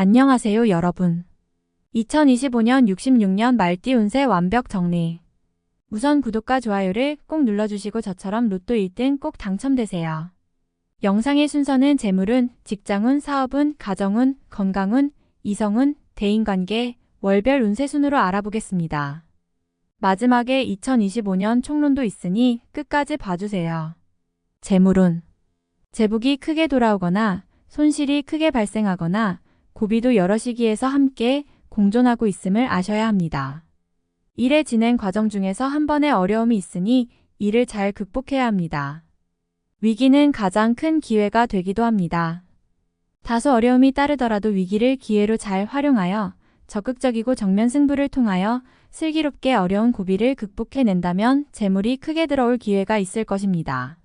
안녕하세요, 여러분. 2025년 66년 말띠 운세 완벽 정리. 우선 구독과 좋아요를 꼭 눌러주시고 저처럼 로또 1등 꼭 당첨되세요. 영상의 순서는 재물운, 직장운, 사업운, 가정운, 건강운, 이성운, 대인관계, 월별 운세 순으로 알아보겠습니다. 마지막에 2025년 총론도 있으니 끝까지 봐주세요. 재물운. 재복이 크게 돌아오거나 손실이 크게 발생하거나 고비도 여러 시기에서 함께 공존하고 있음을 아셔야 합니다. 일의 진행 과정 중에서 한 번의 어려움이 있으니 이를 잘 극복해야 합니다. 위기는 가장 큰 기회가 되기도 합니다. 다소 어려움이 따르더라도 위기를 기회로 잘 활용하여 적극적이고 정면 승부를 통하여 슬기롭게 어려운 고비를 극복해낸다면 재물이 크게 들어올 기회가 있을 것입니다.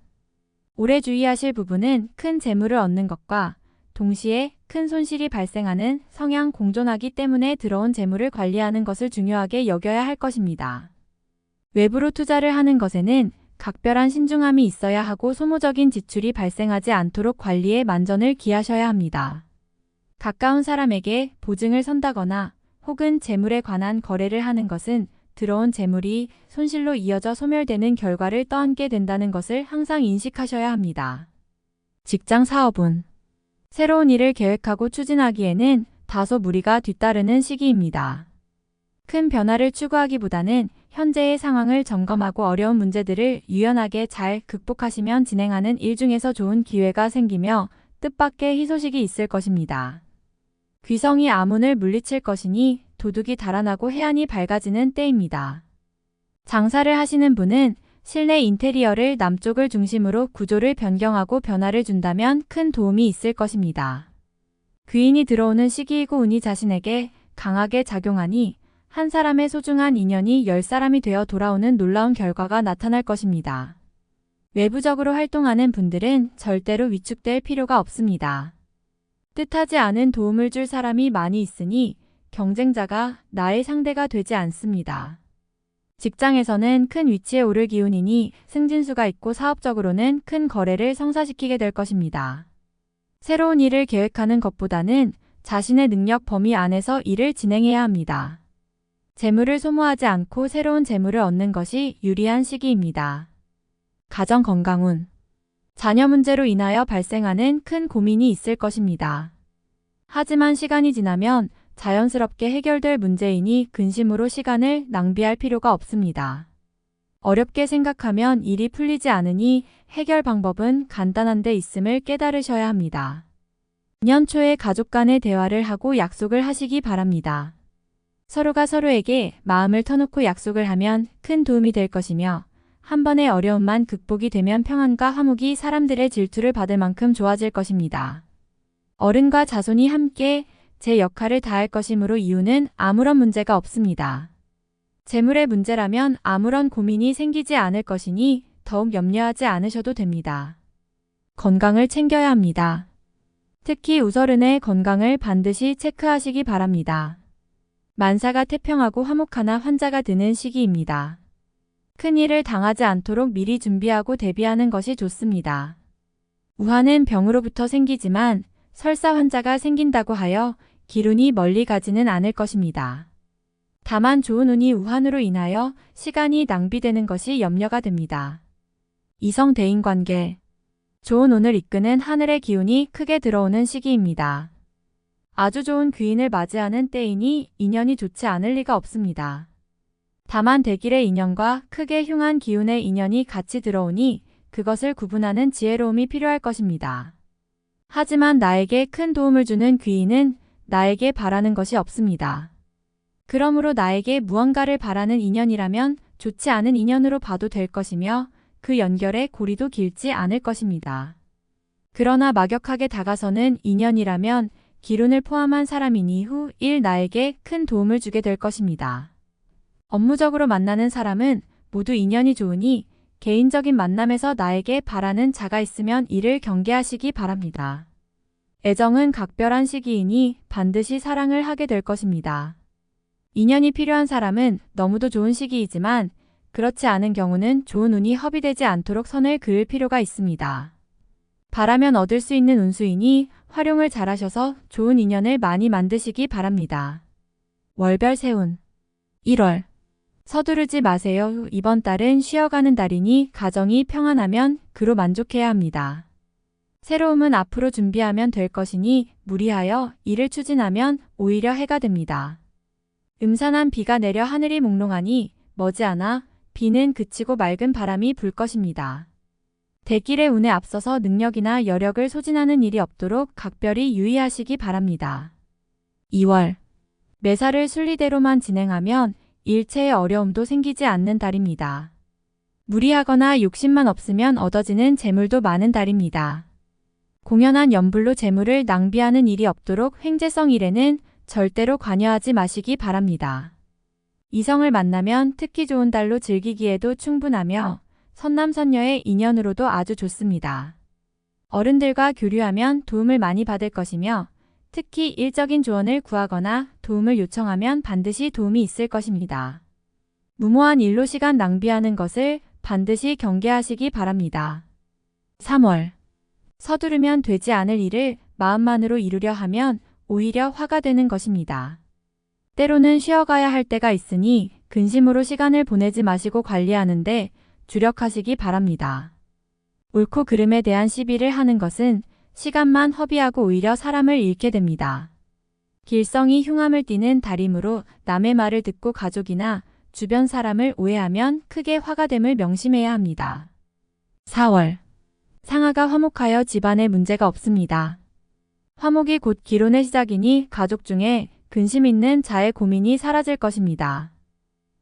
올해 주의하실 부분은 큰 재물을 얻는 것과 동시에 큰 손실이 발생하는 성향 공존하기 때문에 들어온 재물을 관리하는 것을 중요하게 여겨야 할 것입니다. 외부로 투자를 하는 것에는 각별한 신중함이 있어야 하고 소모적인 지출이 발생하지 않도록 관리에 만전을 기하셔야 합니다. 가까운 사람에게 보증을 선다거나 혹은 재물에 관한 거래를 하는 것은 들어온 재물이 손실로 이어져 소멸되는 결과를 떠안게 된다는 것을 항상 인식하셔야 합니다. 직장 사업은 새로운 일을 계획하고 추진하기에는 다소 무리가 뒤따르는 시기입니다. 큰 변화를 추구하기보다는 현재의 상황을 점검하고 어려운 문제들을 유연하게 잘 극복하시면 진행하는 일 중에서 좋은 기회가 생기며 뜻밖의 희소식이 있을 것입니다. 귀성이 아문을 물리칠 것이니 도둑이 달아나고 해안이 밝아지는 때입니다. 장사를 하시는 분은 실내 인테리어를 남쪽을 중심으로 구조를 변경하고 변화를 준다면 큰 도움이 있을 것입니다. 귀인이 들어오는 시기이고 운이 자신에게 강하게 작용하니 한 사람의 소중한 인연이 열 사람이 되어 돌아오는 놀라운 결과가 나타날 것입니다. 외부적으로 활동하는 분들은 절대로 위축될 필요가 없습니다. 뜻하지 않은 도움을 줄 사람이 많이 있으니 경쟁자가 나의 상대가 되지 않습니다. 직장에서는 큰 위치에 오를 기운이니 승진수가 있고 사업적으로는 큰 거래를 성사시키게 될 것입니다. 새로운 일을 계획하는 것보다는 자신의 능력 범위 안에서 일을 진행해야 합니다. 재물을 소모하지 않고 새로운 재물을 얻는 것이 유리한 시기입니다. 가정 건강운. 자녀 문제로 인하여 발생하는 큰 고민이 있을 것입니다. 하지만 시간이 지나면 자연스럽게 해결될 문제이니 근심으로 시간을 낭비할 필요가 없습니다. 어렵게 생각하면 일이 풀리지 않으니 해결 방법은 간단한 데 있음을 깨달으셔야 합니다. 년 초에 가족 간의 대화를 하고 약속을 하시기 바랍니다. 서로가 서로에게 마음을 터놓고 약속을 하면 큰 도움이 될 것이며 한 번의 어려움만 극복이 되면 평안과 화목이 사람들의 질투를 받을 만큼 좋아질 것입니다. 어른과 자손이 함께 제 역할을 다할 것이므로 이유는 아무런 문제가 없습니다. 재물의 문제라면 아무런 고민이 생기지 않을 것이니 더욱 염려하지 않으셔도 됩니다. 건강을 챙겨야 합니다. 특히 우서른의 건강을 반드시 체크하시기 바랍니다. 만사가 태평하고 화목하나 환자가 드는 시기입니다. 큰 일을 당하지 않도록 미리 준비하고 대비하는 것이 좋습니다. 우환은 병으로부터 생기지만 설사 환자가 생긴다고 하여 기운이 멀리 가지는 않을 것입니다. 다만 좋은 운이 우환으로 인하여 시간이 낭비되는 것이 염려가 됩니다. 이성 대인 관계. 좋은 운을 이끄는 하늘의 기운이 크게 들어오는 시기입니다. 아주 좋은 귀인을 맞이하는 때이니 인연이 좋지 않을 리가 없습니다. 다만 대길의 인연과 크게 흉한 기운의 인연이 같이 들어오니 그것을 구분하는 지혜로움이 필요할 것입니다. 하지만 나에게 큰 도움을 주는 귀인은 나에게 바라는 것이 없습니다. 그러므로 나에게 무언가를 바라는 인연이라면 좋지 않은 인연으로 봐도 될 것이며 그 연결의 고리도 길지 않을 것입니다. 그러나 막역하게 다가서는 인연이라면 기운을 포함한 사람이니 후일 나에게 큰 도움을 주게 될 것입니다. 업무적으로 만나는 사람은 모두 인연이 좋으니 개인적인 만남에서 나에게 바라는 자가 있으면 이를 경계하시기 바랍니다. 애정은 각별한 시기이니 반드시 사랑을 하게 될 것입니다. 인연이 필요한 사람은 너무도 좋은 시기이지만 그렇지 않은 경우는 좋은 운이 허비되지 않도록 선을 그을 필요가 있습니다. 바라면 얻을 수 있는 운수이니 활용을 잘하셔서 좋은 인연을 많이 만드시기 바랍니다. 월별 세운 1월 서두르지 마세요. 이번 달은 쉬어가는 달이니 가정이 평안하면 그로 만족해야 합니다. 새로움은 앞으로 준비하면 될 것이니 무리하여 일을 추진하면 오히려 해가 됩니다. 음산한 비가 내려 하늘이 몽롱하니 머지않아 비는 그치고 맑은 바람이 불 것입니다. 대길의 운에 앞서서 능력이나 여력을 소진하는 일이 없도록 각별히 유의하시기 바랍니다. 2월 매사를 순리대로만 진행하면 일체의 어려움도 생기지 않는 달입니다. 무리하거나 욕심만 없으면 얻어지는 재물도 많은 달입니다. 공연한 연불로 재물을 낭비하는 일이 없도록 횡재성 일에는 절대로 관여하지 마시기 바랍니다. 이성을 만나면 특히 좋은 달로 즐기기에도 충분하며 선남선녀의 인연으로도 아주 좋습니다. 어른들과 교류하면 도움을 많이 받을 것이며 특히 일적인 조언을 구하거나 도움을 요청하면 반드시 도움이 있을 것입니다. 무모한 일로 시간 낭비하는 것을 반드시 경계하시기 바랍니다. 3월 서두르면 되지 않을 일을 마음만으로 이루려 하면 오히려 화가 되는 것입니다. 때로는 쉬어가야 할 때가 있으니 근심으로 시간을 보내지 마시고 관리하는데 주력하시기 바랍니다. 옳고 그름에 대한 시비를 하는 것은 시간만 허비하고 오히려 사람을 잃게 됩니다. 길성이 흉함을 띠는 달이므로 남의 말을 듣고 가족이나 주변 사람을 오해하면 크게 화가 됨을 명심해야 합니다. 4월 상하가 화목하여 집안에 문제가 없습니다. 화목이 곧 기론의 시작이니 가족 중에 근심 있는 자의 고민이 사라질 것입니다.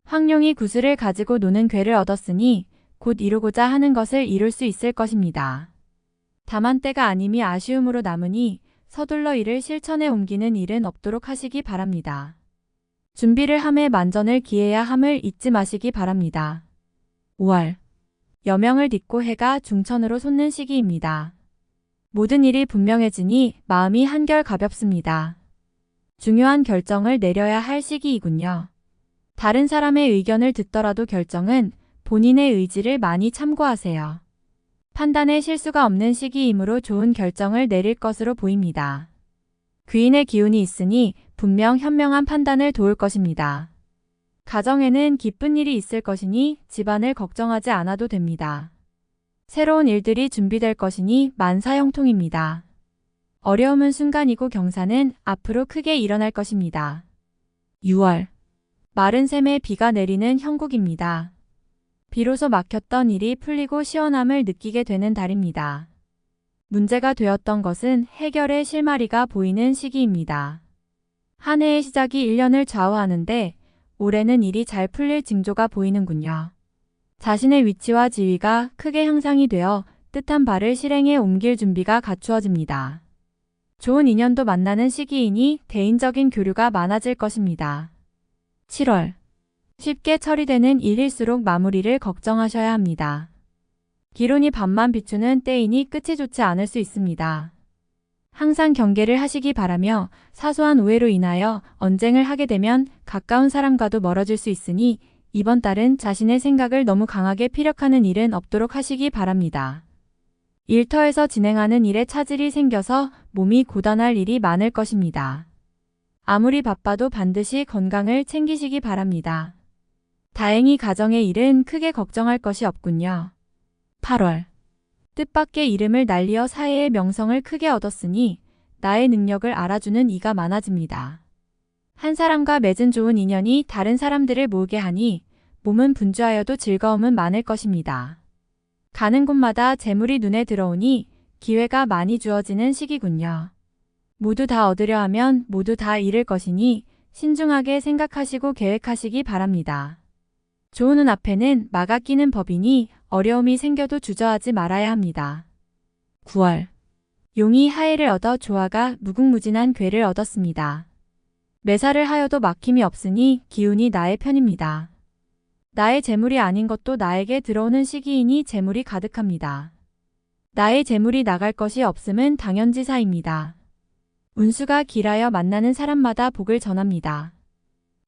황룡이 구슬을 가지고 노는 괴를 얻었으니 곧 이루고자 하는 것을 이룰 수 있을 것입니다. 다만 때가 아님이 아쉬움으로 남으니 서둘러 이를 실천에 옮기는 일은 없도록 하시기 바랍니다. 준비를 함에 만전을 기해야 함을 잊지 마시기 바랍니다. 5월 여명을 딛고 해가 중천으로 솟는 시기입니다. 모든 일이 분명해지니 마음이 한결 가볍습니다. 중요한 결정을 내려야 할 시기이군요. 다른 사람의 의견을 듣더라도 결정은 본인의 의지를 많이 참고하세요. 판단에 실수가 없는 시기이므로 좋은 결정을 내릴 것으로 보입니다. 귀인의 기운이 있으니 분명 현명한 판단을 도울 것입니다. 가정에는 기쁜 일이 있을 것이니 집안을 걱정하지 않아도 됩니다. 새로운 일들이 준비될 것이니 만사형통입니다. 어려움은 순간이고 경사는 앞으로 크게 일어날 것입니다. 6월 마른 샘에 비가 내리는 형국입니다. 비로소 막혔던 일이 풀리고 시원함을 느끼게 되는 달입니다. 문제가 되었던 것은 해결의 실마리가 보이는 시기입니다. 한 해의 시작이 1년을 좌우하는데 올해는 일이 잘 풀릴 징조가 보이는군요. 자신의 위치와 지위가 크게 향상이 되어 뜻한 바를 실행에 옮길 준비가 갖추어집니다. 좋은 인연도 만나는 시기이니 개인적인 교류가 많아질 것입니다. 7월 쉽게 처리되는 일일수록 마무리를 걱정하셔야 합니다. 기론이 밤만 비추는 때이니 끝이 좋지 않을 수 있습니다. 항상 경계를 하시기 바라며 사소한 오해로 인하여 언쟁을 하게 되면 가까운 사람과도 멀어질 수 있으니 이번 달은 자신의 생각을 너무 강하게 피력하는 일은 없도록 하시기 바랍니다. 일터에서 진행하는 일에 차질이 생겨서 몸이 고단할 일이 많을 것입니다. 아무리 바빠도 반드시 건강을 챙기시기 바랍니다. 다행히 가정의 일은 크게 걱정할 것이 없군요. 8월 뜻밖의 이름을 날리어 사회의 명성을 크게 얻었으니 나의 능력을 알아주는 이가 많아집니다. 한 사람과 맺은 좋은 인연이 다른 사람들을 모으게 하니 몸은 분주하여도 즐거움은 많을 것입니다. 가는 곳마다 재물이 눈에 들어오니 기회가 많이 주어지는 시기군요. 모두 다 얻으려 하면 모두 다 잃을 것이니 신중하게 생각하시고 계획하시기 바랍니다. 좋은 운 앞에는 막아 끼는 법이니 어려움이 생겨도 주저하지 말아야 합니다. 9월 용이 하해를 얻어 조화가 무궁무진한 괴를 얻었습니다. 매사를 하여도 막힘이 없으니 기운이 나의 편입니다. 나의 재물이 아닌 것도 나에게 들어오는 시기이니 재물이 가득합니다. 나의 재물이 나갈 것이 없음은 당연지사입니다. 운수가 길하여 만나는 사람마다 복을 전합니다.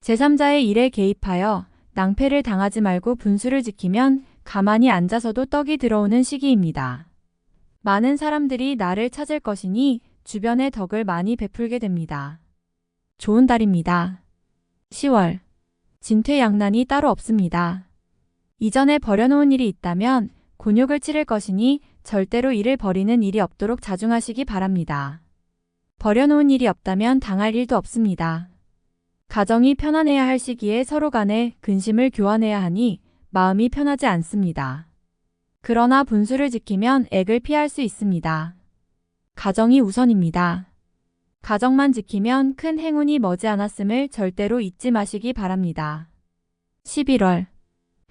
제3자의 일에 개입하여 낭패를 당하지 말고 분수를 지키면 가만히 앉아서도 떡이 들어오는 시기입니다. 많은 사람들이 나를 찾을 것이니 주변에 덕을 많이 베풀게 됩니다. 좋은 달입니다. 10월. 진퇴양난이 따로 없습니다. 이전에 버려놓은 일이 있다면 곤욕을 치를 것이니 절대로 일을 버리는 일이 없도록 자중하시기 바랍니다. 버려놓은 일이 없다면 당할 일도 없습니다. 가정이 편안해야 할 시기에 서로 간에 근심을 교환해야 하니 마음이 편하지 않습니다. 그러나 분수를 지키면 액을 피할 수 있습니다. 가정이 우선입니다. 가정만 지키면 큰 행운이 머지않았음을 절대로 잊지 마시기 바랍니다. 11월.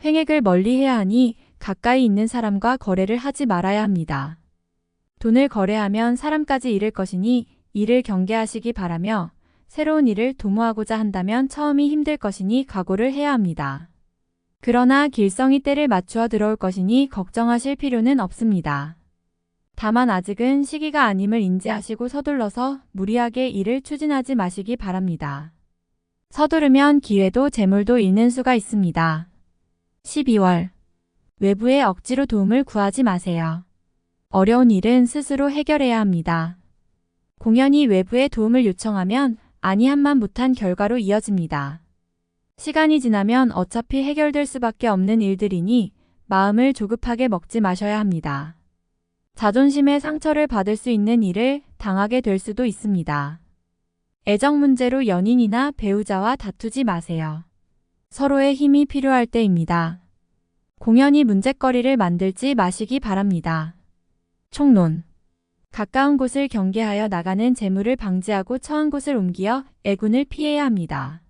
횡액을 멀리 해야 하니 가까이 있는 사람과 거래를 하지 말아야 합니다. 돈을 거래하면 사람까지 잃을 것이니 이를 경계하시기 바라며 새로운 일을 도모하고자 한다면 처음이 힘들 것이니 각오를 해야 합니다. 그러나 길성이 때를 맞추어 들어올 것이니 걱정하실 필요는 없습니다. 다만 아직은 시기가 아님을 인지하시고 서둘러서 무리하게 일을 추진하지 마시기 바랍니다. 서두르면 기회도 재물도 잃는 수가 있습니다. 12월. 외부의 억지로 도움을 구하지 마세요. 어려운 일은 스스로 해결해야 합니다. 공연히 외부의 도움을 요청하면 아니한만 못한 결과로 이어집니다. 시간이 지나면 어차피 해결될 수밖에 없는 일들이니 마음을 조급하게 먹지 마셔야 합니다. 자존심의 상처를 받을 수 있는 일을 당하게 될 수도 있습니다. 애정 문제로 연인이나 배우자와 다투지 마세요. 서로의 힘이 필요할 때입니다. 공연히 문제거리를 만들지 마시기 바랍니다. 총론. 가까운 곳을 경계하여 나가는 재물을 방지하고 처한 곳을 옮겨 애군을 피해야 합니다.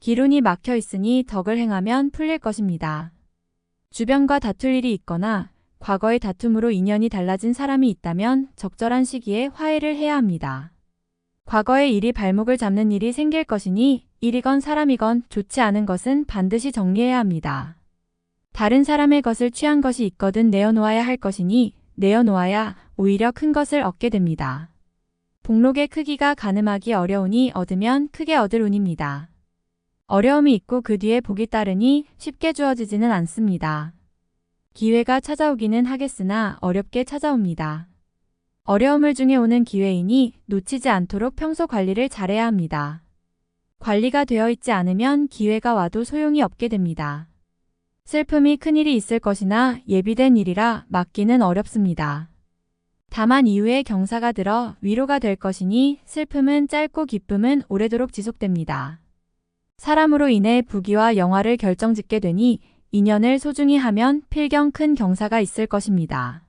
기론이 막혀 있으니 덕을 행하면 풀릴 것입니다. 주변과 다툴 일이 있거나 과거의 다툼으로 인연이 달라진 사람이 있다면 적절한 시기에 화해를 해야 합니다. 과거의 일이 발목을 잡는 일이 생길 것이니 일이건 사람이건 좋지 않은 것은 반드시 정리해야 합니다. 다른 사람의 것을 취한 것이 있거든 내어놓아야 할 것이니 내어놓아야 오히려 큰 것을 얻게 됩니다. 복록의 크기가 가늠하기 어려우니 얻으면 크게 얻을 운입니다. 어려움이 있고 그 뒤에 복이 따르니 쉽게 주어지지는 않습니다. 기회가 찾아오기는 하겠으나 어렵게 찾아옵니다. 어려움을 중에 오는 기회이니 놓치지 않도록 평소 관리를 잘해야 합니다. 관리가 되어 있지 않으면 기회가 와도 소용이 없게 됩니다. 슬픔이 큰일이 있을 것이나 예비된 일이라 막기는 어렵습니다. 다만 이후에 경사가 들어 위로가 될 것이니 슬픔은 짧고 기쁨은 오래도록 지속됩니다. 사람으로 인해 부귀와 영화를 결정짓게 되니 인연을 소중히 하면 필경 큰 경사가 있을 것입니다.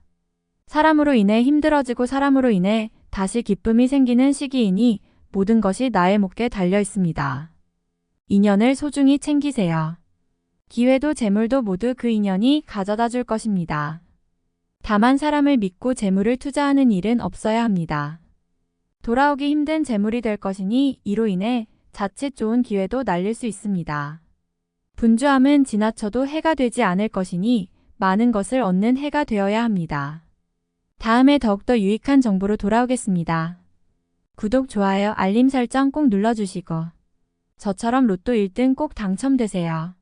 사람으로 인해 힘들어지고 사람으로 인해 다시 기쁨이 생기는 시기이니 모든 것이 나의 목에 달려 있습니다. 인연을 소중히 챙기세요. 기회도 재물도 모두 그 인연이 가져다 줄 것입니다. 다만 사람을 믿고 재물을 투자하는 일은 없어야 합니다. 돌아오기 힘든 재물이 될 것이니 이로 인해 자칫 좋은 기회도 날릴 수 있습니다. 분주함은 지나쳐도 해가 되지 않을 것이니 많은 것을 얻는 해가 되어야 합니다. 다음에 더욱더 유익한 정보로 돌아오겠습니다. 구독, 좋아요, 알림 설정 꼭 눌러주시고 저처럼 로또 1등 꼭 당첨되세요.